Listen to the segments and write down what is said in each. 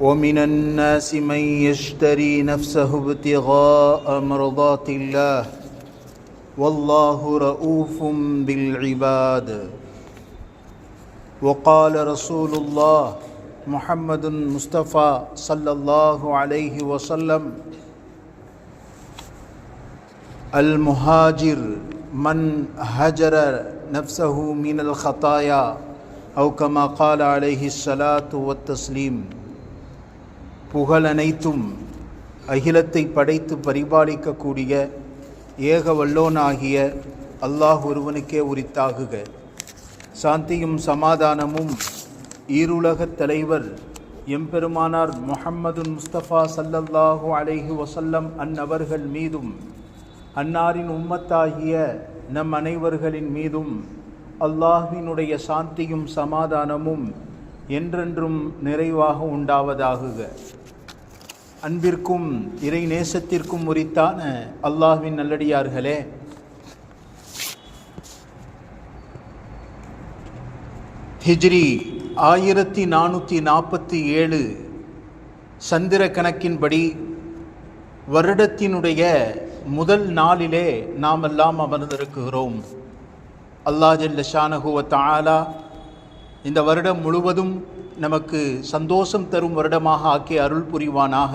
ومن الناس من يشتري نفسه ابتغاء مرضات الله. والله رؤوف بالعباد. وقال رسول الله محمد مصطفى صلى الله عليه وسلم المهاجر من هجر نفسه من الخطايا أو كما قال عليه الصلاة والتسليم. புகழனைத்தும் அகிலத்தை படைத்து பரிபாலிக்கக்கூடிய ஏக வல்லோனாகிய அல்லாஹ் ஒருவனுக்கே உரித்தாகுக. சாந்தியும் சமாதானமும் ஈருலகத் தலைவர் எம்பெருமானார் முஹம்மதுன் முஸ்தபா சல்லல்லாஹு அலைஹி வசல்லம் அந்நபர்கள் மீதும் அன்னாரின் உம்மத்தாகிய நம் அனைவர்களின் மீதும் அல்லாஹினுடைய சாந்தியும் சமாதானமும் என்றென்றும் நிறைவாக உண்டாவதாகுக. அன்பிற்கும் இறை நேசத்திற்கும் உரித்தான அல்லாஹ்வின் நல்லடியார்களே. ஹிஜ்ரி ஆயிரத்தி நானூற்றி நாற்பத்தி ஏழு சந்திர கணக்கின்படி வருடத்தினுடைய முதல் நாளிலே நாம் எல்லாம் அமர்ந்திருக்கிறோம். அல்லா ஜல்ல தாலா இந்த வருடம் முழுவதும் நமக்கு சந்தோஷம் தரும் வருடமாக ஆக்கி அருள் புரிவானாக.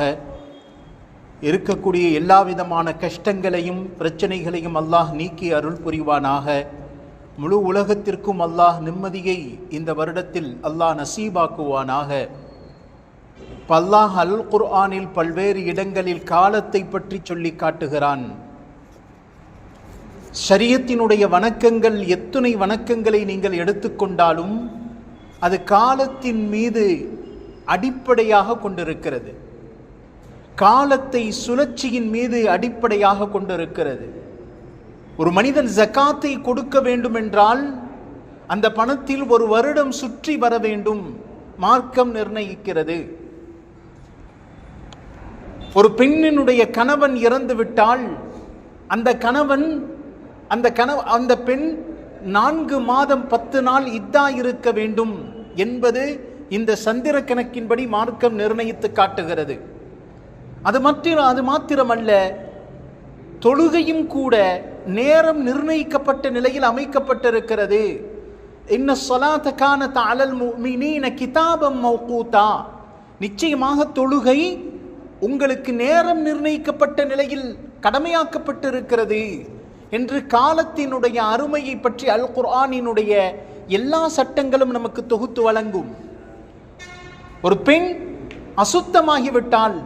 இருக்கக்கூடிய எல்லா விதமான கஷ்டங்களையும் பிரச்சனைகளையும் அல்லாஹ் நீக்கி அருள் புரிவானாக. முழு உலகத்திற்கும் அல்லாஹ் நிம்மதியை இந்த வருடத்தில் அல்லாஹ் நசீபாக்குவானாக. பல்லாஹ் அல் குர்ஆனில் பல்வேறு இடங்களில் காலத்தை பற்றி சொல்லி காட்டுகிறான். ஷரியத்தினுடைய வணக்கங்கள் எத்துணை வணக்கங்களை நீங்கள் எடுத்துக்கொண்டாலும் அது காலத்தின் மீது அடிப்படையாக கொண்டிருக்கிறது. காலத்தை சுழற்சியின் மீது அடிப்படையாக கொண்டிருக்கிறது. ஒரு மனிதன் ஜக்காத்தை கொடுக்க வேண்டும் என்றால் அந்த பணத்தில் ஒரு வருடம் சுற்றி வர வேண்டும் மார்க்கம் நிர்ணயிக்கிறது. ஒரு பெண்ணினுடைய கணவன் இறந்துவிட்டால் அந்த கணவன் அந்த கணவ அந்த பெண் நான்கு மாதம் பத்து நாள் இதா இருக்க வேண்டும். என்பது இந்த சந்திர கணக்கின்படி மார்க்கம் நிர்ணயித்து காட்டுகிறது. அது மற்ற அது மாத்திரமல்ல தொழுகையும் கூட நேரம் நிர்ணயிக்கப்பட்ட நிலையில் அமைக்கப்பட்டிருக்கிறது. இன்ன சொலாத்த காணத்த அலல் கிதாபம் மௌகூத்தா. நிச்சயமாக தொழுகை உங்களுக்கு நேரம் நிர்ணயிக்கப்பட்ட நிலையில் கடமையாக்கப்பட்டிருக்கிறது என்று காலத்தினுடைய அருமையை பற்றி அல் குர்ஆனினுடைய எல்லா சட்டங்களும் நமக்கு தொகுத்து வழங்கும். ஒரு பெண் அசுத்தமாகிவிட்டால்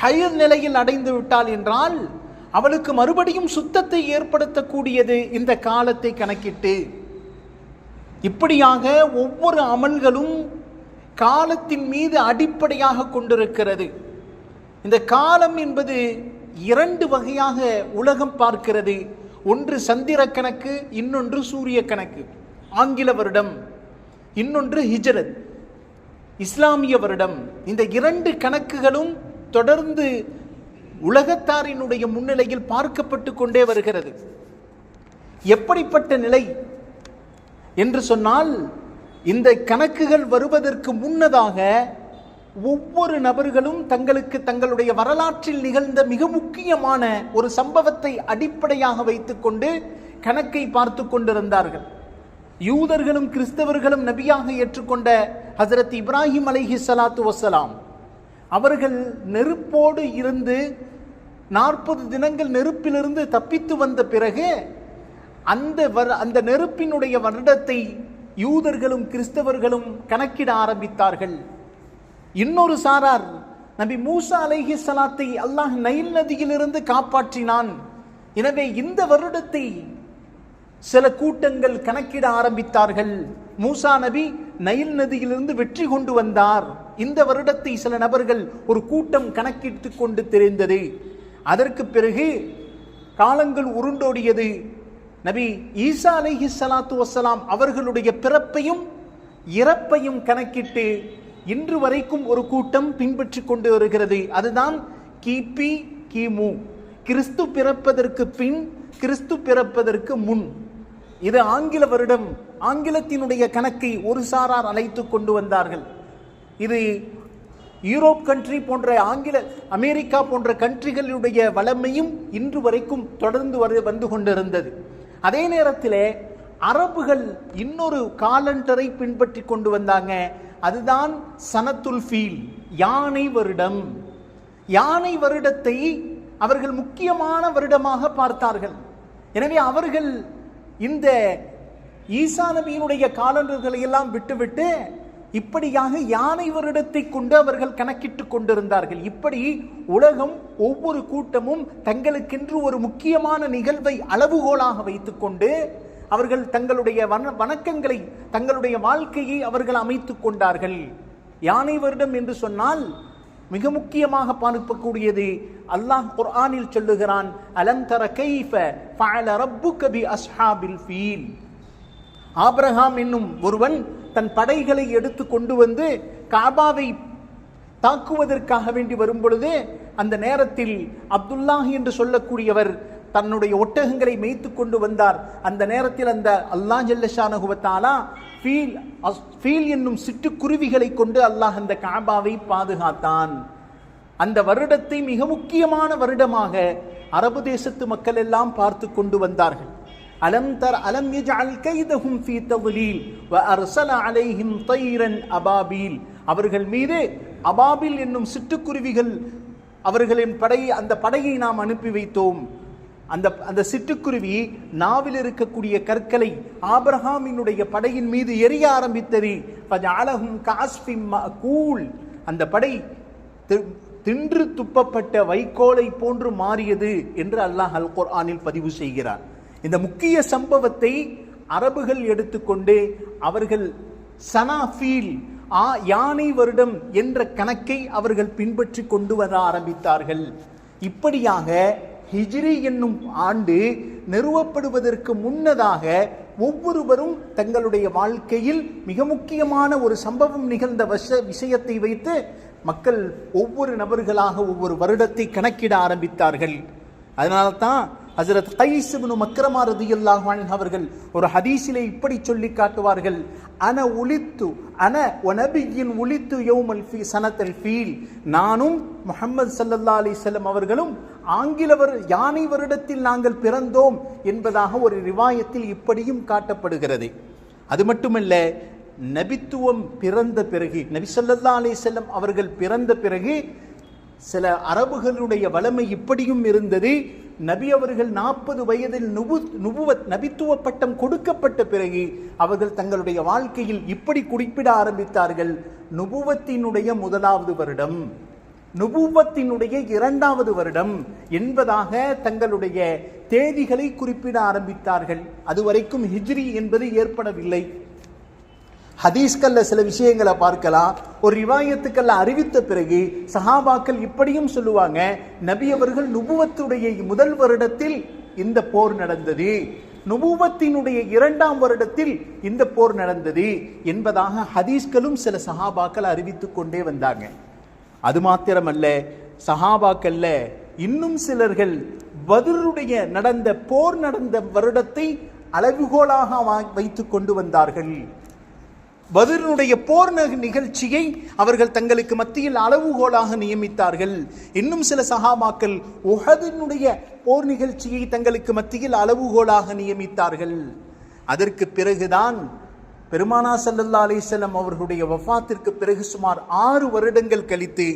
ஹயர் நிலையில் அடைந்து விட்டால் என்றால் அவளுக்கு மறுபடியும் சுத்தத்தை ஏற்படுத்தக்கூடியது இந்த காலத்தை கணக்கிட்டு. இப்படியாக ஒவ்வொரு அமல்களும் காலத்தின் மீது அடிப்படையாக கொண்டிருக்கிறது. இந்த காலம் என்பது இரண்டு வகையாக உலகம் பார்க்கிறது. ஒன்று சந்திர கணக்கு இன்னொன்று சூரிய கணக்கு ஆங்கில வருடம் இன்னொன்று ஹிஜரத். இஸ்லாமிய வருடம். இந்த இரண்டு கணக்குகளும் தொடர்ந்து உலகத்தாரினுடைய முன்னிலையில் பார்க்கப்பட்டு கொண்டே வருகிறது. எப்படிப்பட்ட நிலை என்று சொன்னால் இந்த கணக்குகள் வருவதற்கு முன்னதாக ஒவ்வொரு நபர்களும் தங்களுக்கு தங்களுடைய வரலாற்றில் நிகழ்ந்த மிக முக்கியமான ஒரு சம்பவத்தை அடிப்படையாக வைத்துக்கொண்டு கணக்கை பார்த்து கொண்டிருந்தார்கள். யூதர்களும் கிறிஸ்தவர்களும் நபியாக ஏற்றுக்கொண்ட ஹசரத் இப்ராஹிம் அலிஹி சலாத்து வசலாம் அவர்கள் நெருப்போடு இருந்து நாற்பது தினங்கள் நெருப்பிலிருந்து தப்பித்து வந்த பிறகு அந்த வர அந்த நெருப்பினுடைய வருடத்தை யூதர்களும் கிறிஸ்தவர்களும் கணக்கிட ஆரம்பித்தார்கள். இன்னொரு சாரார் நபி மூசா அலைஹி சலாத்தை அல்லாஹ் நைல் நதியிலிருந்து காப்பாற்றினான். எனவே இந்த வருடத்தை சில கூட்டங்கள் கணக்கிட ஆரம்பித்தார்கள். மூசா நபி நயில் நதியிலிருந்து வெற்றி கொண்டு வந்தார். இந்த வருடத்தை சில நபர்கள் ஒரு கூட்டம் கணக்கிட்டு கொண்டு தெரிந்தது. அதற்கு பிறகு காலங்கள் உருண்டோடியது. நபி ஈசா அலஹி சலாத்து வசலாம் அவர்களுடைய பிறப்பையும் இறப்பையும் கணக்கிட்டு இன்று வரைக்கும் ஒரு கூட்டம் பின்பற்றி கொண்டு வருகிறது. அதுதான் கிபி கிமு. கிறிஸ்து பிறப்பதற்கு பின் கிறிஸ்து பிறப்பதற்கு முன். இது ஆங்கில வருடம். ஆங்கிலத்தினுடைய கணக்கை ஒரு சாரார் அழைத்து கொண்டு வந்தார்கள். இது யூரோப் கண்ட்ரி போன்ற ஆங்கில அமெரிக்கா போன்ற கண்ட்ரிகளுடைய வளமையும் இன்று வரைக்கும் தொடர்ந்து வரு வந்து கொண்டிருந்தது. அதே நேரத்தில் அரபுகள் இன்னொரு காலண்டரை பின்பற்றி கொண்டு வந்தாங்க. அதுதான் சனத்துல் ஃபீல் யானை வருடம். யானை வருடத்தை அவர்கள் முக்கியமான வருடமாக பார்த்தார்கள். எனவே அவர்கள் இந்த ஈசா நபியினுடைய காலண்டர்களை எல்லாம் விட்டுவிட்டு இப்படியாக யானை வருடத்தை கொண்டு அவர்கள் கணக்கிட்டு கொண்டிருந்தார்கள். இப்படி உலகம் ஒவ்வொரு கூட்டமும் தங்களுக்கென்று ஒரு முக்கியமான நிகழ்வை அளவுகோலாக வைத்துக்கொண்டு அவர்கள் தங்களுடைய வன வணக்கங்களை தங்களுடைய வாழ்க்கையை அவர்கள் அமைத்துக் கொண்டார்கள். யானை வருடம் என்று சொன்னால் மிக முக்கியமாக பார்க்கக்கூடியது அல்லாஹ் குர்ஆனில் சொல்லுகிறான் அலந்தர கைஃப ஃபஅல ரப்புக பி அஸ்ஹாபில் ஃபீல். ஆப்ரஹாம் என்னும் ஒருவன் தன் படைகளை எடுத்து கொண்டு வந்து காபாவை தாக்குவதற்காக வேண்டி வரும் பொழுது அந்த நேரத்தில் அப்துல்லாஹ் என்று சொல்லக்கூடியவர் தன்னுடைய ஒட்டகங்களை மேய்த்து கொண்டு வந்தார். அந்த நேரத்தில் அந்த அல்லாஹ் ஜல்லஷானகுவத்தாலா ஃபீல் அஸ்- ஃபீல் என்னும் சிட்டுக்குருவிகளை கொண்டு அல்லாஹ் அந்த காபாவை பாதுகாத்தான். அந்த வருடத்தை மிக முக்கியமான வருடமாக அரபு தேசத்து மக்கள் எல்லாம் பார்த்து கொண்டு வந்தார்கள். அலம் தர் அலம் யஜ்அல் கைதஹும் ஃபீ தவ்லீல் வ அர்சல அலைஹிம் தைரன் அபாபீல். அவர்கள் மீது அபாபில் என்னும் சிட்டுக்குருவிகள் அவர்களின் படையை அந்த படையை நாம் அனுப்பி வைத்தோம். அந்த அந்த சிட்டுக்குருவி நாவில் இருக்கக்கூடிய கற்களை ஆபரஹாமினுடைய படையின் மீது எரிய ஆரம்பித்தது. அழகும் கஅஸ்ஃபிம் கூல் அந்த படை தி- தின்று துப்பப்பட்ட வைக்கோலை போன்று மாறியது என்று அல்லாஹ் அல் குர்ஆனில் பதிவு செய்கிறார். இந்த முக்கிய சம்பவத்தை அரபுகள் எடுத்துக்கொண்டு அவர்கள் சனாஃபீல் ஆ யானை வருடம் என்ற கணக்கை அவர்கள் பின்பற்றி கொண்டு வர ஆரம்பித்தார்கள். இப்படியாக ஹிஜ்ரி என்னும் ஆண்டு நிறுவப்படுவதற்கு முன்னதாக ஒவ்வொருவரும் தங்களுடைய வாழ்க்கையில் மிக முக்கியமான ஒரு சம்பவம் நிகழ்ந்த வச விஷயத்தை வைத்து மக்கள் ஒவ்வொரு நபர்களாக ஒவ்வொரு வருடத்தை கணக்கிட ஆரம்பித்தார்கள். அதனால தான் ஹசரத் கைஸ் மக்ரமா ரதியல்லாஹு அவர்கள் ஒரு ஹதீஸிலே இப்படி சொல்லி காட்டுவார்கள். அன ஒளித்து அன ஒனபியின் ஒளித்து யோமல் ஃபீ சனத்தல் ஃபீல். நானும் முஹம்மது சல்லல்லா அலி செல்லம் அவர்களும் ஆங்கிலவர் யானை வருடத்தில் நாங்கள் பிறந்தோம் என்பதாக ஒரு ரிவாயத்தில் இப்படியும் காட்டப்படுகிறது. அது மட்டுமல்ல நபித்துவம் பிறந்த பிறகு நபி ஸல்லல்லாஹு அலைஹி அவர்கள் பிறந்த பிறகு சில அரபுகளுடைய வளமை இப்படியும் இருந்தது. நபி அவர்கள் நாற்பது வயதில் நுபு நுபுவத் நபித்துவ பட்டம் கொடுக்கப்பட்ட பிறகு அவர்கள் தங்களுடைய வாழ்க்கையில் இப்படி குறிப்பிட ஆரம்பித்தார்கள். நுபுவத்தினுடைய முதலாவது வருடம். நுபுவத்தினுடைய இரண்டாவது வருடம் என்பதாக தங்களுடைய தேதிகளை குறிப்பிட ஆரம்பித்தார்கள். அதுவரைக்கும் ஹிஜ்ரி என்பது ஏற்படவில்லை. ஹதீஸ்கல்ல சில விஷயங்களை பார்க்கலாம். ஒரு ரிவாயத்துக்கல்ல அறிவித்த பிறகு சஹாபாக்கள் இப்படியும் சொல்லுவாங்க நபி அவர்கள் நுபுவத்துடைய முதல் வருடத்தில் இந்த போர் நடந்தது. நுபுவத்தினுடைய இரண்டாம் வருடத்தில் இந்த போர் நடந்தது என்பதாக ஹதீஸ்களும் சில சஹாபாக்கள் அறிவித்துக் கொண்டே வந்தாங்க. அது மாத்திரமல்ல சஹாபாக்கல்ல இன்னும் சிலர்கள் பதிலுடைய நடந்த போர் நடந்த வருடத்தை அளவுகோலாக வா- வைத்துக் கொண்டு வந்தார்கள். பதிலுடைய போர் நிகழ்ச்சியை அவர்கள் தங்களுக்கு மத்தியில் அளவுகோலாக நியமித்தார்கள். இன்னும் சில சஹாபாக்கள் உஹதினுடைய போர் நிகழ்ச்சியை தங்களுக்கு மத்தியில் அளவுகோலாக நியமித்தார்கள். அதற்கு பிறகுதான் பெருமானா சல்லல்லா அலிசல்லம் அவர்களுடைய வஃத்திற்கு பிறகு சுமார் ஆறு வருடங்கள் கழித்து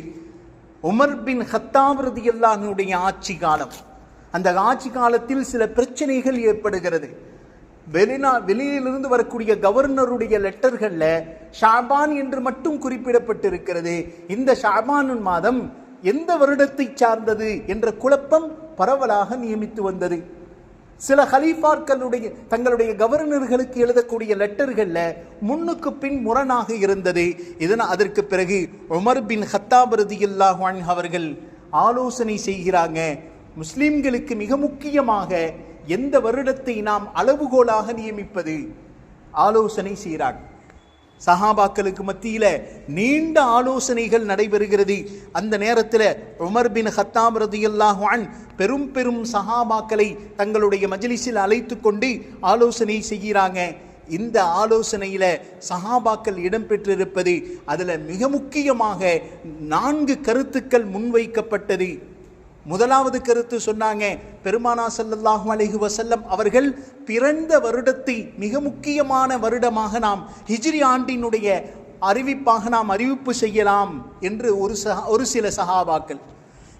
உமர் பின் ஹத்தாவிரதி ரதியல்லாஹுடைய ஆட்சி காலம். அந்த ஆட்சி காலத்தில் சில பிரச்சனைகள் ஏற்படுகிறது. வெளிநா வெளியிலிருந்து வரக்கூடிய கவர்னருடைய லெட்டர்களில் ஷாபான் என்று மட்டும் குறிப்பிடப்பட்டிருக்கிறது. இந்த ஷாபான் மாதம் எந்த வருடத்தை சார்ந்தது என்ற குழப்பம் பரவலாக நியமித்து வந்தது. சில ஹலீஃபாக்களுடைய தங்களுடைய கவர்னர்களுக்கு எழுதக்கூடிய லெட்டர்களில் முன்னுக்கு பின் முரணாக இருந்தது. இதனால் அதற்கு பிறகு உமர் பின் ஹத்தாப் ரதியுல்லாஹான் அவர்கள் ஆலோசனை செய்கிறாங்க. முஸ்லீம்களுக்கு மிக முக்கியமாக எந்த வருடத்தை நாம் அளவுகோலாக நியமிப்பது? ஆலோசனை செய்கிறாங்க. சஹாபாக்களுக்கு மத்தியில் நீண்ட ஆலோசனைகள் நடைபெறுகிறது. அந்த நேரத்தில் உமர் பின் ஹத்தாம் ரதியல்லாஹான் பெரும் பெரும் சஹாபாக்களை தங்களுடைய மஜ்லிஸில் அழைத்து கொண்டு ஆலோசனை செய்கிறாங்க. இந்த ஆலோசனையில் சஹாபாக்கள் இடம்பெற்றிருப்பது அதில் மிக முக்கியமாக நான்கு கருத்துக்கள் முன்வைக்கப்பட்டது. முதலாவது கருத்து சொன்னாங்க. பெருமானா ஸல்லல்லாஹு அலைஹி வசல்லம் அவர்கள் பிறந்த வருடத்தை மிக முக்கியமான வருடமாக நாம் ஹிஜ்ரி ஆண்டினுடைய அறிவிப்பாக நாம் அறிவிப்பு செய்யலாம் என்று ஒரு சஹா ஒரு சில சஹாபாக்கள்.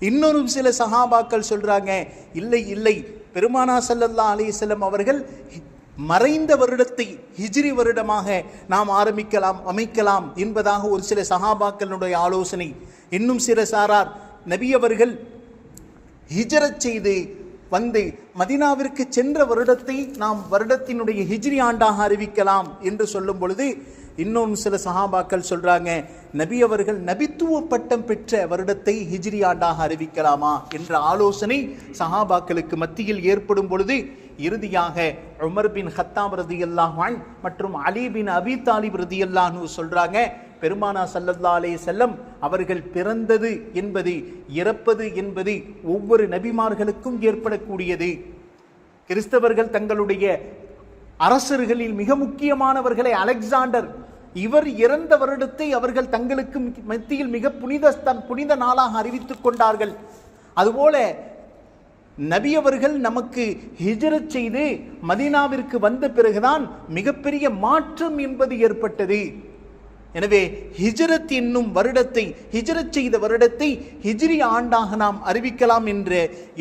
இன்னொரு சில சஹாபாக்கள் சொல்கிறாங்க இல்லை இல்லை. பெருமானா ஸல்லல்லாஹு அலைஹி அவர்கள் மறைந்த வருடத்தை ஹிஜ்ரி வருடமாக நாம் ஆரம்பிக்கலாம் அமைக்கலாம் என்பதாக ஒரு சில சஹாபாக்களுடைய ஆலோசனை. இன்னும் சில சாரார் நபி ஹிஜரச் செய்து வந்து மதினாவிற்கு சென்ற வருடத்தை நாம் வருடத்தினுடைய ஹிஜ்ரி ஆண்டாக அறிவிக்கலாம் என்று சொல்லும் பொழுது இன்னும் சில சஹாபாக்கள் சொல்கிறாங்க நபி அவர்கள் நபித்துவ பட்டம் பெற்ற வருடத்தை ஹிஜ்ரி ஆண்டாக அறிவிக்கலாமா? என்ற ஆலோசனை சஹாபாக்களுக்கு மத்தியில் ஏற்படும் பொழுது இறுதியாக உமர் பின் ஹத்தாம் ரதியல்லாஹான் மற்றும் அலி பின் அபி தாலிப் ரதியல்லான்னு சொல்கிறாங்க பெருமானா சல்லல்லா செல்லம் அவர்கள் பிறந்தது என்பது இறப்பது என்பது ஒவ்வொரு நபிமார்களுக்கும் ஏற்படக்கூடியது. கிறிஸ்தவர்கள் தங்களுடைய அரசர்களில் மிக முக்கியமானவர்களை அலெக்சாண்டர் இவர் இறந்த வருடத்தை அவர்கள் தங்களுக்கு மத்தியில் மிக புனித புனித நாளாக அறிவித்துக் கொண்டார்கள். அதுபோல நபி அவர்கள் நமக்கு ஹிஜரத் செய்து மதீனாவிற்கு வந்த பிறகுதான் மிகப்பெரிய மாற்றம் என்பது ஏற்பட்டது. எனவே ஹிஜ்ரத் என்னும் வருடத்தை ஹிஜரத் செய்த வருடத்தை ஹிஜ்ரி ஆண்டாக நாம் அறிவிக்கலாம் என்ற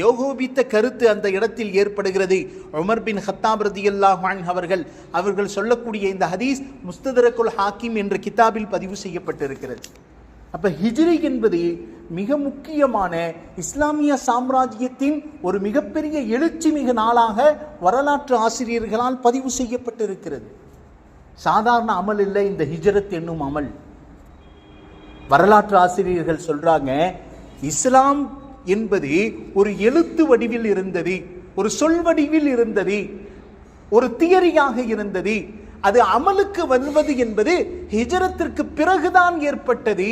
யோகோபித்த கருத்து அந்த இடத்தில் ஏற்படுகிறது. உமர் பின் ஹத்தாப் ரதியல்லாஹு அவர்கள் அவர்கள் சொல்லக்கூடிய இந்த ஹதீஸ் முஸ்ததரகுல் ஹாக்கிம் என்ற கிதாபில் பதிவு செய்யப்பட்டிருக்கிறது. அப்போ ஹிஜ்ரி என்பது மிக முக்கியமான இஸ்லாமிய சாம்ராஜ்யத்தின் ஒரு மிகப்பெரிய எழுச்சி மிகு நாளாக வரலாற்று ஆசிரியர்களால் பதிவு செய்யப்பட்டிருக்கிறது. சாதாரண அமல் இல்லை இந்த ஹிஜரத் என்னும் அமல். வரலாற்று ஆசிரியர்கள் சொல்றாங்க இஸ்லாம் என்பது ஒரு எழுத்து வடிவில் இருந்தது ஒரு சொல் வடிவில் இருந்தது ஒரு தியரியாக இருந்தது. அது அமலுக்கு வருவது என்பது ஹிஜரத்திற்கு பிறகுதான் ஏற்பட்டது.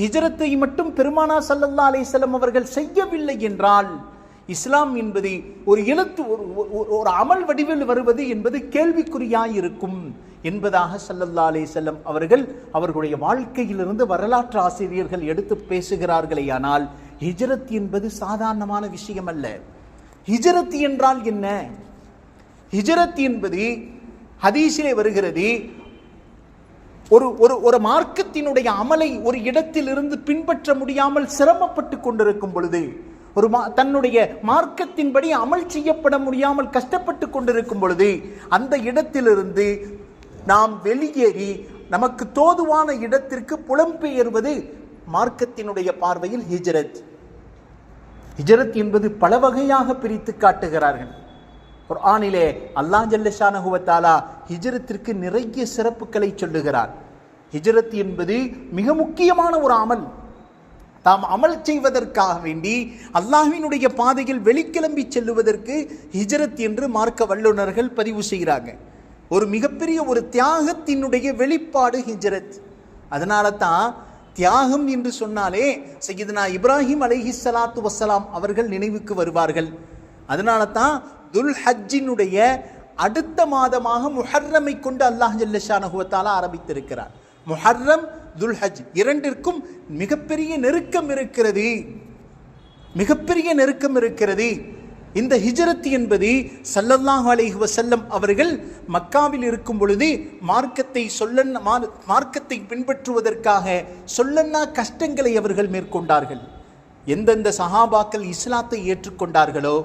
ஹிஜரத்தை மட்டும் பெருமானா சல்லல்லா அலிசல்லம் அவர்கள் செய்யவில்லை என்றால் இஸ்லாம் என்பது ஒரு எழுத்து ஒரு ஒரு- அமல் வடிவில் வருவது என்பது கேள்விக்குறியாயிருக்கும் என்பதாக சல்லல்லா அலைஹிஸ்ஸலாம் அவர்கள் அவர்களுடைய வாழ்க்கையிலிருந்து வரலாற்று ஆசிரியர்கள் எடுத்து பேசுகிறார்களேயானால் ஹிஜரத் என்பது சாதாரணமான விஷயம் அல்ல ஹிஜரத் என்றால் என்ன? ஹிஜரத் என்பது ஹதீஸிலே வருகிறது ஒரு ஒரு ஒரு மார்க்கத்தினுடைய அமலை ஒரு இடத்திலிருந்து பின்பற்ற முடியாமல் சிரமப்பட்டு கொண்டிருக்கும் பொழுது ஒரு மா- தன்னுடைய மார்க்கத்தின்படி அமல் செய்யப்பட முடியாமல் கஷ்டப்பட்டு கொண்டிருக்கும் பொழுது அந்த இடத்திலிருந்து நாம் வெளியேறி நமக்கு தோதுவான இடத்திற்கு புலம்பெயர்வது மார்க்கத்தினுடைய பார்வையில் ஹிஜரத். ஹிஜரத் என்பது பல வகையாக பிரித்து காட்டுகிறார்கள். ஒரு அல்லாஹ் ஜல்லஷானஹு ஹிஜரத்திற்கு நிறைய சிறப்புகளை சொல்லுகிறார். ஹிஜரத் என்பது மிக முக்கியமான ஒரு அமல். தாம் அமல் செய்வதற்காக வேண்டி அல்லாஹினுடைய பாதையில் வெளிக்கிளம்பி செல்லுவதற்கு ஹிஜ்ரத் என்று மார்க்க வல்லுநர்கள் பதிவு செய்கிறாங்க. ஒரு மிகப்பெரிய ஒரு தியாகத்தினுடைய வெளிப்பாடு ஹிஜ்ரத். அதனால தான் தியாகம் என்று சொன்னாலே சையதுனா இப்ராஹிம் அலஹி சலாத்து வஸ்ஸலாம் அவர்கள் நினைவுக்கு வருவார்கள். அதனால தான் துல் ஹஜ்ஜினுடைய அடுத்த மாதமாக முஹர்ரமை கொண்டு அல்லாஹ் ஜல்லஷானஹு ஆரம்பித்திருக்கிறார். முஹர்ரம் துல் ஹஜ் இரண்டிற்கும் மிகப்பெரிய நெருக்கம் இருக்கிறது. மிகப்பெரிய நெருக்கம் இருக்கிறது. இந்த ஹிஜரத் என்பது சல்லல்லாஹு அலைஹி வஸல்லம் அவர்கள் மக்காவில் இருக்கும் பொழுது மார்க்கத்தை சொல்லன்ன மார்க்கத்தை பின்பற்றுவதற்காக சொல்லன்னா கஷ்டங்களை அவர்கள் மேற்கொண்டார்கள். எந்தெந்த சஹாபாக்கள் இஸ்லாத்தை ஏற்றுக்கொண்டார்களோ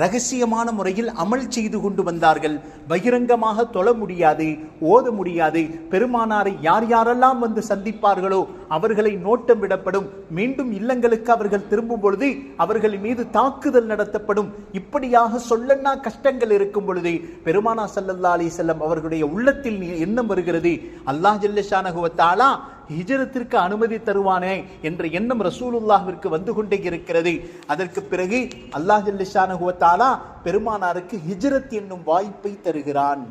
ரகசியமான முறையில் அமல் செய்து கொண்டு வந்தார்கள். பகிரங்கமாக தொழ முடியாது ஓத முடியாது. பெருமானாரை யார் யாரெல்லாம் வந்து சந்திப்பார்களோ அவர்களை நோட்டம் விடப்படும். மீண்டும் இல்லங்களுக்கு அவர்கள் திரும்பும் பொழுது அவர்கள் மீது தாக்குதல் நடத்தப்படும். இப்படியாக சொல்லன்னா கஷ்டங்கள் இருக்கும் பொழுது பெருமானா சல்லல்லா அலி செல்லம் அவர்களுடைய உள்ளத்தில் எண்ணம் வருகிறது? அல்லாஹ் ஜல்லஷானகுவத்தாலா ஹிஜரத்திற்கு அனுமதி தருவானே என்ற எண்ணம் ரசூலுல்லாஹிற்கு வந்து கொண்டே இருக்கிறது. அதற்கு பிறகு அல்லாஹ் ஜல்லிஷானுவத்தாலா பெருமானாருக்கு ஹிஜரத் என்னும் வாய்ப்பை தருகிறான்.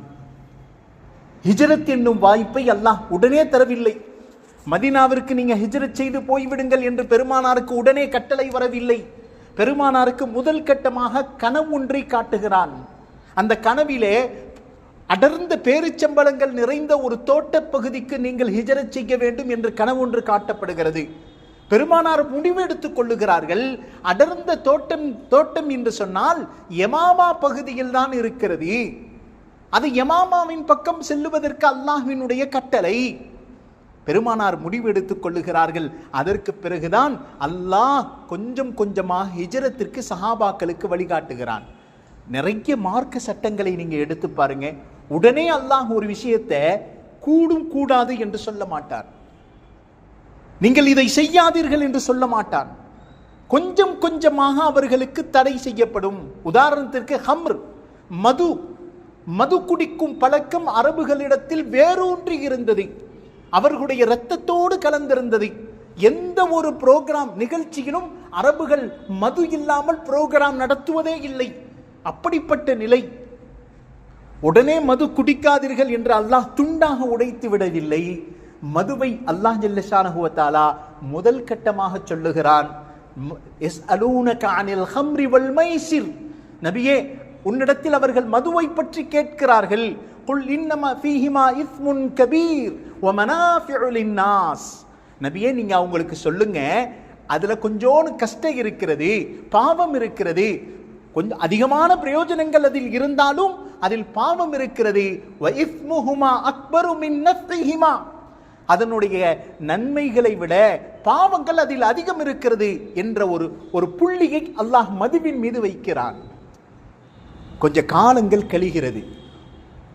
ஹிஜரத் என்னும் வாய்ப்பை அல்லாஹ் உடனே தரவில்லை. மதினாவிற்கு நீங்க ஹிஜரத் செய்து போய்விடுங்கள் என்று பெருமானாருக்கு உடனே கட்டளை வரவில்லை. பெருமானாருக்கு முதல் கட்டமாக கனவு ஒன்றை காட்டுகிறான். அந்த கனவிலே அடர்ந்த பேரிச்சம்பளங்கள் நிறைந்த ஒரு தோட்டப் பகுதிக்கு நீங்கள் ஹிஜரச் செய்ய வேண்டும் என்று கனவு ஒன்று காட்டப்படுகிறது. பெருமானார் முடிவு எடுத்துக் கொள்ளுகிறார்கள் அடர்ந்த தோட்டம் தோட்டம் என்று சொன்னால் யமாமா பகுதியில் தான் இருக்கிறது. அது யமாமாவின் பக்கம் செல்லுவதற்கு அல்லாஹ்வினுடைய கட்டளை. பெருமானார் முடிவு எடுத்துக் கொள்ளுகிறார்கள். அதற்கு பிறகுதான் அல்லாஹ் கொஞ்சம் கொஞ்சமாக ஹிஜரத்திற்கு சஹாபாக்களுக்கு வழிகாட்டுகிறான். நிறைய மார்க்க சட்டங்களை நீங்கள் எடுத்து பாருங்கள் உடனே அல்லாஹ் ஒரு விஷயத்தை கூடும் கூடாது என்று சொல்ல மாட்டார். நீங்கள் இதை செய்யாதீர்கள் என்று சொல்ல மாட்டார். கொஞ்சம் கொஞ்சமாக அவர்களுக்கு தடை செய்யப்படும். உதாரணத்திற்கு ஹம்ர் மது. மது குடிக்கும் பழக்கம் அரபுகளிடத்தில் வேரூன்றி இருந்தது. அவர்களுடைய இரத்தத்தோடு கலந்திருந்தது. எந்த ஒரு புரோகிராம் நிகழ்ச்சியிலும் அரபுகள் மது இல்லாமல் புரோகிராம் நடத்துவதே இல்லை. அப்படிப்பட்ட நிலை உடனே மது குடிக்காதீர்கள் என்று அல்லாஹ் துண்டாக உடைத்து விடவில்லை. மதுவை அல்லாஹ் ஜல்லஷானஹுவத்தாலா முதல் கட்டமாக சொல்லுகிறான். எஸ் அலூனக அனில் ஹம்ரி வல் மைசிர். நபியே உன்னிடத்தில் அவர்கள் மதுவை பற்றி கேட்கிறார்கள். குல் இன்னமா ஃபீஹிமா இஃப்முன் கபீர் வ மனாஃபிஉ லின்னாஸ். நபியே நீங்க அவங்களுக்கு சொல்லுங்க. அதுல கொஞ்சோன்னு கஷ்டம் இருக்கிறது பாவம் இருக்கிறது. கொஞ்சம் அதிகமான பிரயோஜனங்கள் அதில் இருந்தாலும் அதில் பாவம் இருக்கிறது. வ அக்பரு மின் அதனுடைய நன்மைகளை விட பாவங்கள் அதில் அதிகம் இருக்கிறது என்ற ஒரு ஒரு புள்ளியை அல்லாஹ் மதுவின் மீது வைக்கிறான். கொஞ்ச காலங்கள் கழிகிறது.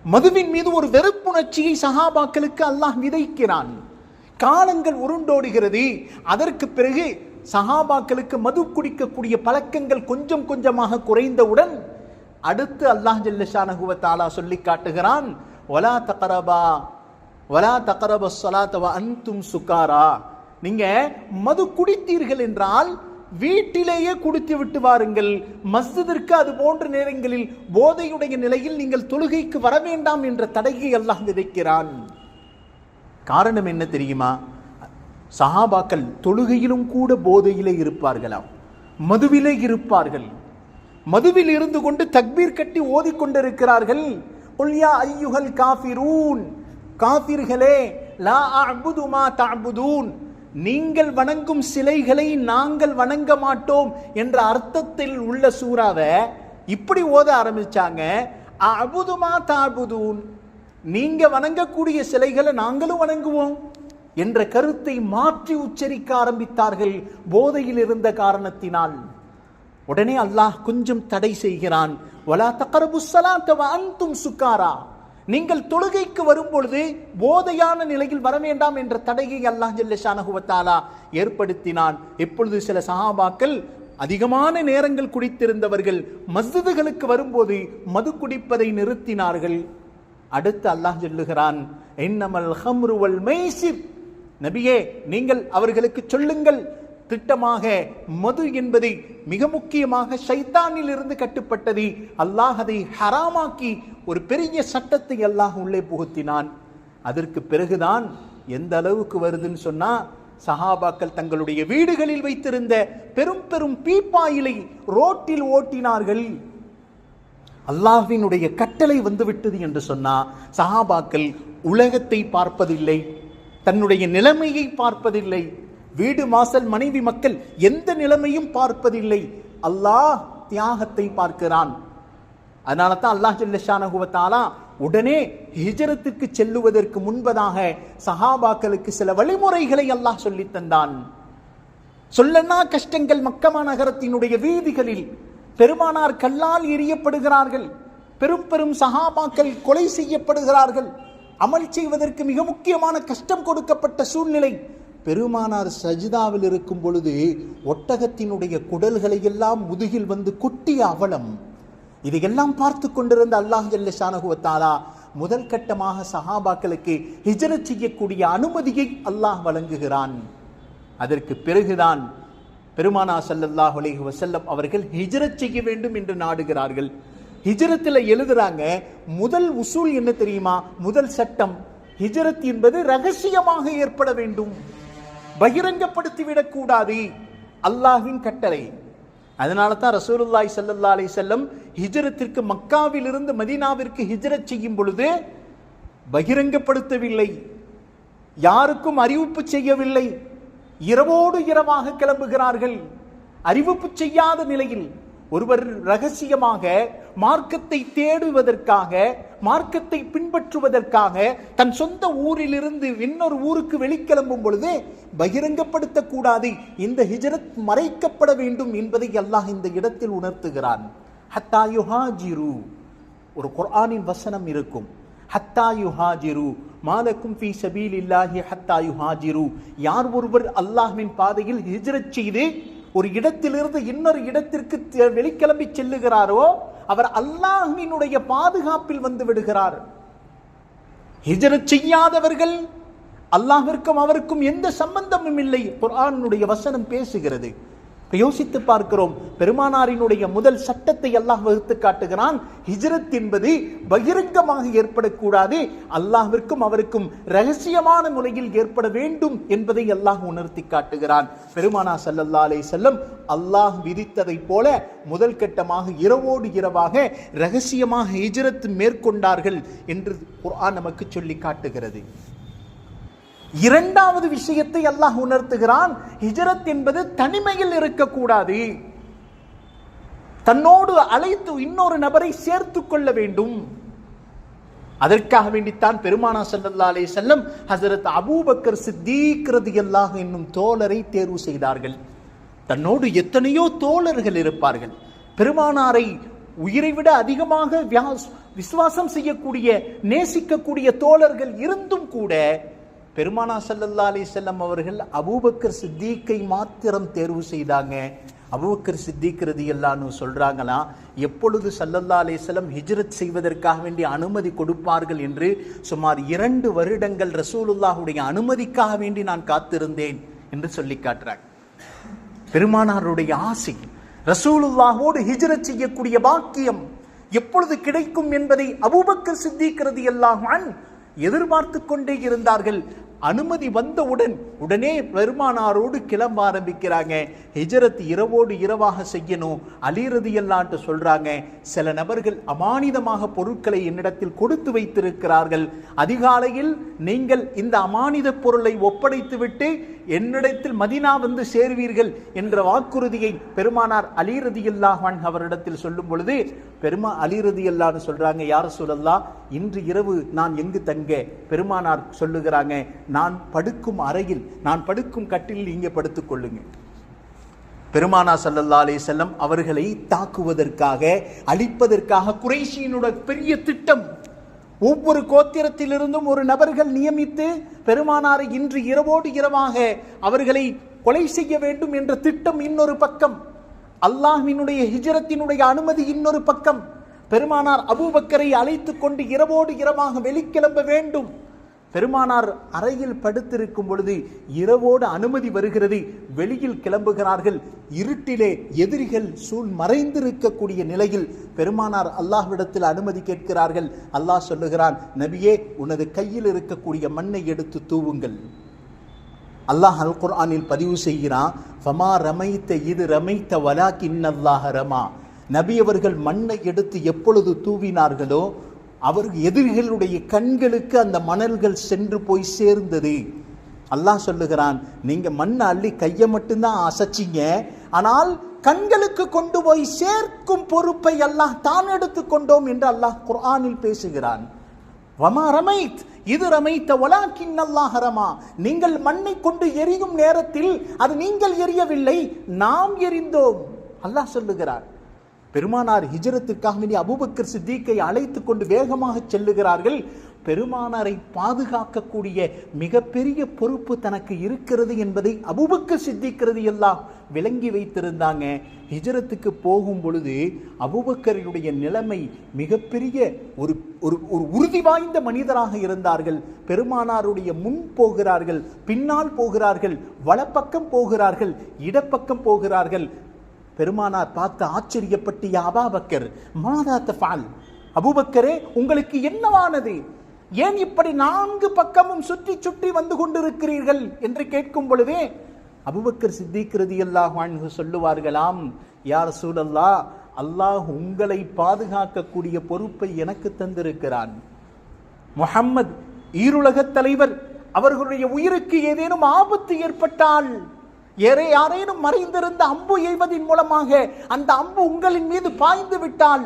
மதுவின் மீது ஒரு வெறுப்புணர்ச்சியை சஹாபாக்களுக்கு அல்லாஹ் விதைக்கிறான். காலங்கள் உருண்டோடுகிறது. அதற்கு பிறகு சஹாபாக்களுக்கு மது குடிக்கக்கூடிய பழக்கங்கள் கொஞ்சம் கொஞ்சமாக குறைந்தவுடன் அடுத்து அல்லாஹ் ஜல்லஷானஹுவ தாலா சொல்லி காட்டுகிறான் ஒலா தகரபா ஒலா தகரப சொலாத்தவா அன்தும் சுக்காரா நீங்க மது குடித்தீர்கள் என்றால் வீட்டிலேயே குடித்து விட்டு வாருங்கள். மஸ்ஜிதிற்கு அது போன்ற நேரங்களில் போதையுடைய நிலையில் நீங்கள் தொழுகைக்கு வர வேண்டாம் என்ற தடையை அல்லாஹ் விதைக்கிறான். காரணம் என்ன தெரியுமா? சஹாபாக்கள் தொழுகையிலும் கூட போதையிலே இருப்பார்களாம் மதுவிலே இருப்பார்கள். மதுவில் இருந்து கொண்டு தக்பீர் கட்டி ஓதிக்கொண்டிருக்கிறார்கள். ஒல்யா ஐயுகல் காஃபிரூன் காஃபிர்களே லா அபுதுமா மா நீங்கள் வணங்கும் சிலைகளை நாங்கள் வணங்க மாட்டோம் என்ற அர்த்தத்தில் உள்ள சூறாவை இப்படி ஓத ஆரம்பிச்சாங்க. அபுதுமா தாபுதூன் நீங்க வணங்கக்கூடிய சிலைகளை நாங்களும் வணங்குவோம் என்ற கருத்தை மாற்றி உச்சரிக்க ஆரம்பித்தார்கள் போதையில் இருந்த காரணத்தினால். உடனே அல்லாஹ் கொஞ்சம் தடை செய்கிறான். வலா தக்கரபு சலாத்தவ அன்தும் சுக்காரா நீங்கள் தொழுகைக்கு வரும்பொழுது போதையான நிலையில் வர வேண்டாம் என்ற தடையை அல்லாஹ் ஜல்லஷானகுவத்தாலா ஏற்படுத்தினான். இப்பொழுது சில சஹாபாக்கள் அதிகமான நேரங்கள் குடித்திருந்தவர்கள் மஸ்ஜிதுகளுக்கு வரும்போது மது குடிப்பதை நிறுத்தினார்கள். அடுத்து அல்லாஹ் சொல்லுகிறான் என்னமல் ஹம்ருவல் மெய்சிப் நபியே நீங்கள் அவர்களுக்கு சொல்லுங்கள் திட்டமாக மது என்பதை மிக முக்கியமாக ஷைத்தானில் இருந்து கட்டுப்பட்டது அல்லாஹ் அதை ஹராமாக்கி ஒரு பெரிய சட்டத்தை அல்லாஹ் உள்ளே புகுத்தினான். அதற்கு பிறகுதான் எந்த அளவுக்கு வருதுன்னு சொன்னா சஹாபாக்கள் தங்களுடைய வீடுகளில் வைத்திருந்த பெரும் பெரும் பீப்பாயிலை ரோட்டில் ஓட்டினார்கள். அல்லாஹ்வினுடைய கட்டளை வந்துவிட்டது என்று சொன்னா சஹாபாக்கள் உலகத்தை பார்ப்பதில்லை தன்னுடைய நிலைமையை பார்ப்பதில்லை வீடு வாசல் மனைவி மக்கள் எந்த நிலைமையும் பார்ப்பதில்லை. அல்லாஹ் தியாகத்தை பார்க்கிறான். அதனால தான் அல்லாஹ் ஜல்லஷானகுவத்தாலா உடனே ஹிஜரத்துக்கு செல்லுவதற்கு முன்பதாக சஹாபாக்களுக்கு சில வழிமுறைகளை அல்லாஹ் சொல்லி தந்தான். சொல்லனா கஷ்டங்கள் மக்கமா நகரத்தினுடைய வீதிகளில் பெருமானார் கல்லால் எரியப்படுகிறார்கள் பெரும் பெரும் சஹாபாக்கள் கொலை செய்யப்படுகிறார்கள். அமல் செய்வதற்கு மிக முக்கியமான கஷ்டம் கொடுக்கப்பட்ட சூழ்நிலை பெருமானார் சஜிதாவில் இருக்கும் பொழுது ஒட்டகத்தினுடைய குடல்களை எல்லாம் முதுகில் வந்து கொட்டிய அவலம். இதையெல்லாம் பார்த்து கொண்டிருந்த அல்லாஹ் ஜல்ல ஷானகுவத்தாலா முதல் கட்டமாக சஹாபாக்களுக்கு ஹிஜரத் செய்யக்கூடிய அனுமதியை அல்லாஹ் வழங்குகிறான். அதற்கு பிறகுதான் பெருமானா சல்லல்லாஹ் அலைஹி வசல்லம் அவர்கள் ஹிஜரத் செய்ய வேண்டும் என்று நாடுகிறார்கள். ஹிஜரத்தில் எழுதுறாங்க முதல் உசூல் என்ன தெரியுமா? முதல் சட்டம். ஹிஜரத் என்பது ரகசியமாக ஏற்பட வேண்டும். பகிரங்கப்படுத்திவிடக் கூடாது அல்லாஹின் கட்டளை. அதனால தான் ரசூலுல்லாஹி சல்லல்லா அலி செல்லம் ஹிஜரத்திற்கு மக்காவிலிருந்து மதீனாவிற்கு ஹிஜரத் செய்யும் பொழுது பகிரங்கப்படுத்தவில்லை. யாருக்கும் அறிவிப்பு செய்யவில்லை. இரவோடு இரவாக கிளம்புகிறார்கள். அறிவிப்பு செய்யாத நிலையில் ஒருவர் ரகசியமாக மார்க்கத்தை தேடுவதற்காக மார்க்கத்தை பின்பற்றுவதற்காக தன் சொந்த ஊரிலிருந்து இன்னொரு ஊருக்கு வெளிக்கிளம்பும் பொழுது பகிரங்கப்படுத்தக்கூடாது. இந்த ஹிஜரத் மறைக்கப்பட வேண்டும் என்பதை அல்லாஹ் இந்த இடத்தில் உணர்த்துகிறான். ஹத்தா யுஹாஜிரு. ஒரு குர்ஆனின் வசனம் இருக்கும். ஹத்தா யுஹாஜிரு. மாலக்கும் சபீல் இல்லாஹி ஹத்தா யுஹாஜிரு. யார் ஒருவர் அல்லாஹ்வின் பாதையில் ஹிஜரத் செய்து ஒரு இடத்திலிருந்து இன்னொரு இடத்திற்கு வெளிக்கிளம்பி செல்லுகிறாரோ அவர் அல்லாஹினுடைய பாதுகாப்பில் வந்து விடுகிறார். ஹிஜ்ரத் செய்யாதவர்கள் அல்லாஹிற்கும் அவருக்கும் எந்த சம்பந்தமும் இல்லை. குரானுடைய வசனம் பேசுகிறது. யோசித்து பார்க்கிறோம். பெருமானாரினுடைய முதல் சட்டத்தை அல்லாஹ் வகுத்து காட்டுகிறான். ஹிஜ்ரத் என்பது பகிரங்கமாக ஏற்படக்கூடாது. அல்லாஹிற்கும் அவருக்கும் ரகசியமான முறையில் ஏற்பட வேண்டும் என்பதை அல்லாஹ் உணர்த்தி காட்டுகிறான். பெருமானா சல்லல்லா அலே செல்லம் அல்லாஹ் விதித்ததைப் போல முதல் கட்டமாக இரவோடு இரவாக ரகசியமாக ஹிஜ்ரத் மேற்கொண்டார்கள் என்று குர்ஆன் நமக்கு சொல்லி காட்டுகிறது. இரண்டாவது விஷயத்தை அல்லாஹ் உணர்த்துகிறான். ஹிஜரத் என்பது தனிமையில் இருக்கக்கூடாது. தன்னோடு அழைத்து இன்னொரு நபரை சேர்த்து கொள்ள வேண்டும். அதற்காக வேண்டித்தான் பெருமானா ஸல்லல்லாஹு அலே செல்லம் ஹசரத் அபூபக்கர் சித்தீக் ரலியல்லாஹு என்னும் தோழரை தேர்வு செய்தார்கள். தன்னோடு எத்தனையோ தோழர்கள் இருப்பார்கள். பெருமானாரை உயிரை விட அதிகமாக விசுவாசம் செய்யக்கூடிய நேசிக்கக்கூடிய தோழர்கள் இருந்தும் கூட பெருமானா சல்லல்லா அலிசல்லம் செல்லம் அவர்கள் அபூபக்கர் சித்தீக்கை மாத்திரம் தேர்வு செய்தாங்க. அபூபக்கர் சித்திக் ரதியல்லான்னு சொல்றாங்களா எப்பொழுது சல்லல்லா அலிசல்லம் ஹிஜ்ரத் செய்வதற்காக வேண்டிய அனுமதி கொடுப்பார்கள் என்று சுமார் இரண்டு வருடங்கள் ரசூலுல்லாஹுடைய அனுமதிக்காக வேண்டி நான் காத்திருந்தேன் என்று சொல்லி காட்டுறாங்க. பெருமானாருடைய ஆசை ரசூலுல்லாஹோடு ஹிஜ்ரத் செய்யக்கூடிய பாக்கியம் எப்பொழுது கிடைக்கும் என்பதை அபூபக்கர் சித்திக்கிறது எல்லாம் எதிர்பார்த்து கொண்டே இருந்தார்கள். அனுமதி வந்தவுடன் உடனே பெருமானாரோடு கிளம்ப ஆரம்பிக்கிறாங்க. ஹிஜரத் இரவோடு இரவாக செய்யணும். அலிரதி எல்லான்ட்டு சொல்றாங்க. சில நபர்கள் அமானிதமாக பொருட்களை என்னிடத்தில் கொடுத்து வைத்திருக்கிறார்கள். அதிகாலையில் நீங்கள் இந்த அமானித பொருளை ஒப்படைத்துவிட்டு என்னிடத்தில் மதினா வந்து சேர்வீர்கள் என்ற வாக்குறுதியை பெருமானார் அலிரதி ரதியல்லாஹ் அவரிடத்தில் சொல்லும் பொழுது பெருமா அலிரதி அல்லான்னு சொல்றாங்க யார் சொல்லல்லா இன்று இரவு நான் எங்கு தங்க? பெருமானார் சொல்லுகிறாங்க நான் படுக்கும் அறையில் நான் படுக்கும் கட்டிலில் இங்கே படுத்துக்கொள்ளுங்க பெருமானா சல்லல்லா அலி செல்லம் அவர்களை தாக்குவதற்காக அழிப்பதற்காக குறைஷியினோட பெரிய திட்டம். ஒவ்வொரு கோத்திரத்திலிருந்தும் ஒரு நபர்கள் நியமித்து பெருமானாரை இன்று இரவோடு இரவாக அவர்களை கொலை செய்ய வேண்டும் என்ற திட்டம் இன்னொரு பக்கம். அல்லாஹினுடைய ஹிஜரத்தினுடைய அனுமதி இன்னொரு பக்கம். பெருமானார் அபூபக்கரை அழைத்து கொண்டு இரவோடு இரவாக வெளிக்கிளம்ப வேண்டும். பெருமானார் அறையில் படுத்திருக்கும் பொழுது இரவோடு அனுமதி வருகிறது. வெளியில் கிளம்புகிறார்கள். இருட்டிலே எதிரிகள் சூழ் மறைந்திருக்கக்கூடிய நிலையில் பெருமானார் அல்லாஹ்விடத்தில் அனுமதி கேட்கிறார்கள். அல்லாஹ் சொல்லுகிறான் நபியே உனது கையில் இருக்கக்கூடிய மண்ணை எடுத்து தூவுங்கள். அல்லாஹ் அல் குர்ஆனில் பதிவு செய்கிறான் ஃபமா ரமைத்த இது ரமைத்த வலா அல்லாஹ் ரமா. நபி அவர்கள் மண்ணை எடுத்து எப்பொழுது தூவினார்களோ அவர் எதிரிகளுடைய கண்களுக்கு அந்த மணல்கள் சென்று போய் சேர்ந்தது. அல்லாஹ் சொல்லுகிறான் நீங்கள் மண்ணை அள்ளி கையை மட்டும்தான் அசைச்சிங்க ஆனால் கண்களுக்கு கொண்டு போய் சேர்க்கும் பொறுப்பை அல்லாஹ் தான் எடுத்துக்கொண்டோம் என்று அல்லாஹ் குர்ஆனில் பேசுகிறான். வமா ரமைத் இது ரமைத்த ஒலாக்கின் அல்லாஹ் ரமா. நீங்கள் மண்ணை கொண்டு எரியும் நேரத்தில் அது நீங்கள் எரியவில்லை நாம் எரிந்தோம். அல்லாஹ் சொல்லுகிறார் பெருமானார் ஹிஜரத்திற்காக வேண்டி அபுபக்கர் சித்திக்கை அழைத்து கொண்டு வேகமாக செல்லுகிறார்கள். பெருமானாரை பாதுகாக்கக்கூடிய மிகப்பெரிய பொறுப்பு தனக்கு இருக்கிறது என்பதை அபூபக்கர் சித்திக்கிறது எல்லாம் விளங்கி வைத்திருந்தாங்க. ஹிஜரத்துக்கு போகும் பொழுது அபூபக்கரினுடைய நிலைமை மிகப்பெரிய ஒரு ஒரு ஒரு உறுதி வாய்ந்த மனிதராக இருந்தார்கள். பெருமானாருடைய முன் போகிறார்கள் பின்னால் போகிறார்கள் வலப்பக்கம் போகிறார்கள் இடப்பக்கம் போகிறார்கள். பெருமானார் பார்த்து ஆச்சரியப்பட்டு "யா அபாபக்கர் மாதா தஃபால் அபூபக்கரே உங்களுக்கு என்னவானது? ஏன் இப்படி நான்கு பக்கமும் சுற்றி சுற்றி வந்து கொண்டிருக்கிறீர்கள்? என்று கேட்கும் பொழுதே அபுபக்கர் சித்திக்கிறது அல்லாஹ் வாழ்ந்து சொல்லுவார்களாம் யார் சூழல்லா அல்லாஹ் உங்களை பாதுகாக்கக்கூடிய பொறுப்பை எனக்கு தந்திருக்கிறான். முகம்மது ஈருலகத் தலைவர் அவர்களுடைய உயிருக்கு ஏதேனும் ஆபத்து ஏற்பட்டால் ஏறே யாரேனும் மறைந்திருந்த அம்பு எய்வதின் மூலமாக அந்த அம்பு உங்களின் மீது பாய்ந்து விட்டால்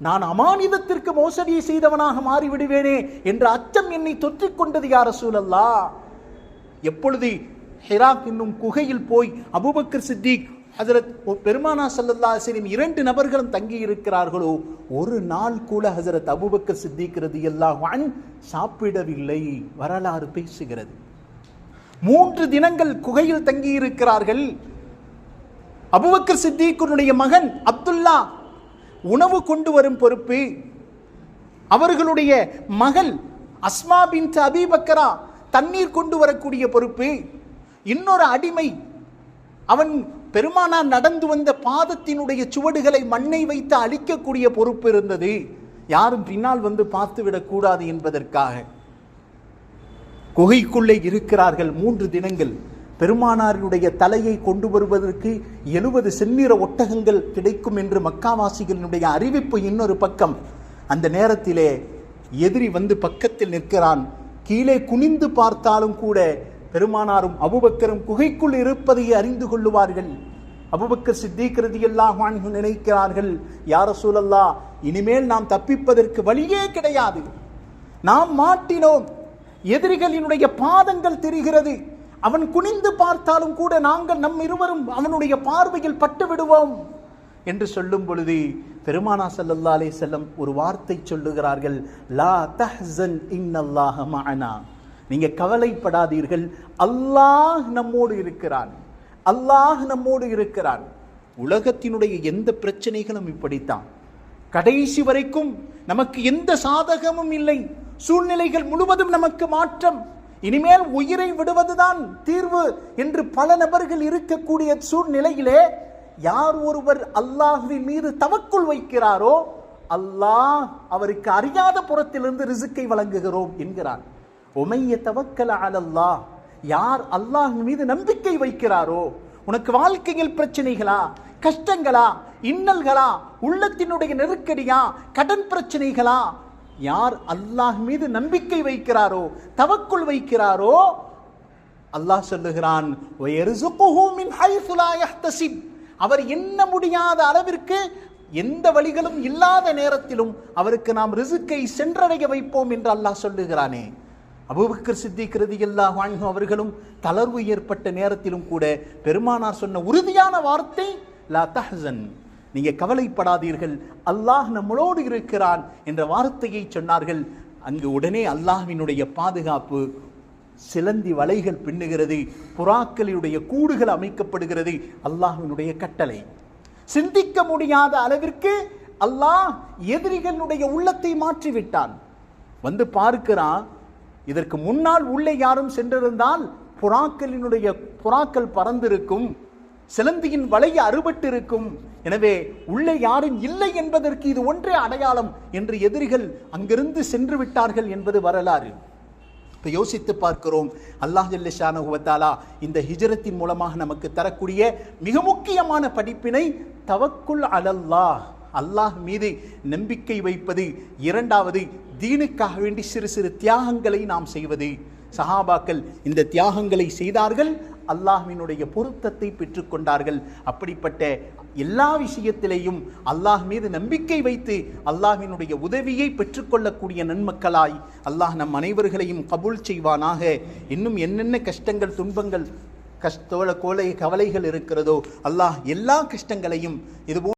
நான் அமானிதத்திற்கு மோசடியை செய்தவனாக மாறிவிடுவேனே என்ற அச்சம் என்னை தொற்றிக் கொண்டது யார சூழல்லா எப்பொழுது ஹிராக் என்னும் குகையில் போய் அபூபக்கர் சித்திக் ஹசரத் பெருமானா சல்லல்லா அலிஸ்லம் இரண்டு நபர்களும் தங்கி இருக்கிறார்களோ ஒரு நாள் கூட ஹசரத் அபூபக்கர் சித்திக்கிறது எல்லாம் அன் சாப்பிடவில்லை. வரலாறு பேசுகிறது. மூன்று தினங்கள் குகையில் தங்கியிருக்கிறார்கள். அபுபக்கர் சித்திக்குடைய மகன் அப்துல்லா உணவு கொண்டு வரும் பொறுப்பு. அவர்களுடைய மகள் அஸ்மா பின் அபிபக்கரா தண்ணீர் கொண்டு வரக்கூடிய பொறுப்பு. இன்னொரு அடிமை அவன் பெருமானார் நடந்து வந்த பாதத்தினுடைய சுவடுகளை மண்ணை வைத்து அழிக்கக்கூடிய பொறுப்பு இருந்தது. யாரும் பின்னால் வந்து பார்த்துவிடக்கூடாது என்பதற்காக. குகைக்குள்ளே இருக்கிறார்கள் மூன்று தினங்கள். பெருமானாரினுடைய தலையை கொண்டு வருவதற்கு எழுபது செந்நிற ஒட்டகங்கள் கிடைக்கும் என்று மக்காவாசிகளினுடைய அறிவிப்பு இன்னொரு பக்கம். அந்த நேரத்திலே எதிரி வந்து பக்கத்தில் நிற்கிறான். கீழே குனிந்து பார்த்தாலும் கூட பெருமானாரும் அபுபக்கரும் குகைக்குள் இருப்பதை அறிந்து கொள்ளுவார்கள். அபுபக்கர் சித்திக்கிறது எல்லாம் நினைக்கிறார்கள் யார சூழல்லா இனிமேல் நாம் தப்பிப்பதற்கு வழியே கிடையாது. நாம் மாட்டினோம். எதிரிகளினுடைய பாதங்கள் தெரிகிறது. அவன் குனிந்து பார்த்தாலும் கூட நாங்கள் நம் இருவரும் அவனுடைய பார்வையில் பட்டு விடுவோம் என்று சொல்லும் பொழுது பெருமானா ஸல்லல்லாஹு அலே செல்லம் ஒரு வார்த்தை சொல்லுகிறார்கள் லா தஹன் இன்னல்லாஹ மஅனா. நீங்கள் கவலைப்படாதீர்கள் அல்லாஹ் நம்மோடு இருக்கிறான். அல்லாஹ் நம்மோடு இருக்கிறான். உலகத்தினுடைய எந்த பிரச்சனைகளும் இப்படித்தான். கடைசி வரைக்கும் நமக்கு எந்த சாதகமும் இல்லை. சூழ்நிலைகள் முழுவதும் நமக்கு மாற்றம். இனிமேல் உயிரை விடுவதுதான் தீர்வு என்று பல நபர்கள் இருக்கக்கூடிய சூழ்நிலையிலே யார் ஒருவர் அல்லாஹுவின் மீது தவக்குள் வைக்கிறாரோ அல்லாஹ் அவருக்கு அறியாத புறத்திலிருந்து ரிசுக்கை வழங்குகிறோம் என்கிறார். உமைய தவக்கல அலல்லா யார் அல்லாஹ் மீது நம்பிக்கை வைக்கிறாரோ உனக்கு வாழ்க்கையில் பிரச்சனைகளா கஷ்டங்களா இன்னல்களா உள்ளத்தினுடைய நெருக்கடியா கடன் பிரச்சனைகளா யார் அல்லாஹ் மீது நம்பிக்கை வைக்கிறாரோ தவக்குள் வைக்கிறாரோ அல்லாஹ் சொல்லுகிறான் அவர் என்ன முடியாத அளவிற்கு எந்த வழிகளும் இல்லாத நேரத்திலும் அவருக்கு நாம் ரிசுக்கை சென்றடைய வைப்போம் என்று அல்லாஹ் சொல்லுகிறானே. அபுபக்கர் சித்திக் ரலியல்லாஹு வாழ்கும் அவர்களும் தளர்வு ஏற்பட்ட நேரத்திலும் கூட பெருமானார் சொன்ன உறுதியான வார்த்தை லா தஹன் நீங்க கவலைப்படாதீர்கள். அல்லாஹ் நம்மளோடு இருக்கிறான் என்ற வார்த்தையை சொன்னார்கள். அங்கு உடனே அல்லாஹ்வினுடைய பாதுகாப்பு சிலந்தி வலைகள் பின்னுகிறது. புறாக்களினுடைய கூடுகள் அமைக்கப்படுகிறது. அல்லாஹ்வினுடைய கட்டளை. சிந்திக்க முடியாத அளவிற்கு அல்லாஹ் எதிரிகளுடைய உள்ளத்தை மாற்றிவிட்டான். வந்து பார்க்கிறான் இதற்கு முன்னால் உள்ளே யாரும் சென்றிருந்தால் புறாக்களினுடைய புறாக்கள் பறந்திருக்கும். சிலந்தியின் வலை அறுபட்டிருக்கும். எனவே உள்ளே யாரும் இல்லை என்பதற்கு இது ஒன்றே அடையாளம் என்று எதிரிகள் அங்கிருந்து சென்று விட்டார்கள் என்பது வரலாறு. இப்போ யோசித்து பார்க்கிறோம். அல்லாஹ் ஜல்லஷான இந்த ஹிஜரத்தின் மூலமாக நமக்கு தரக்கூடிய மிக முக்கியமான படிப்பினை தவக்குல் அலல்லாஹ். அல்லாஹ் மீது நம்பிக்கை வைப்பது இரண்டாவது தீனுக்காக வேண்டி சிறு சிறு தியாகங்களை நாம் செய்வது. சஹாபாக்கள் இந்த தியாகங்களை செய்தார்கள் அல்லாஹ்வினுடைய பொருத்தத்தை பெற்றுக்கொண்டார்கள். அப்படிப்பட்ட எல்லா விஷயத்திலேயும் அல்லாஹ் மீது நம்பிக்கை வைத்து அல்லாஹினுடைய உதவியை பெற்றுக்கொள்ளக்கூடிய நன்மக்களாய் அல்லாஹ் நம் அனைவர்களையும் கபூல் செய்வானாக. இன்னும் என்னென்ன கஷ்டங்கள் துன்பங்கள் கஷ்ட கோலை கவலைகள் இருக்கிறதோ அல்லாஹ் எல்லா கஷ்டங்களையும் இது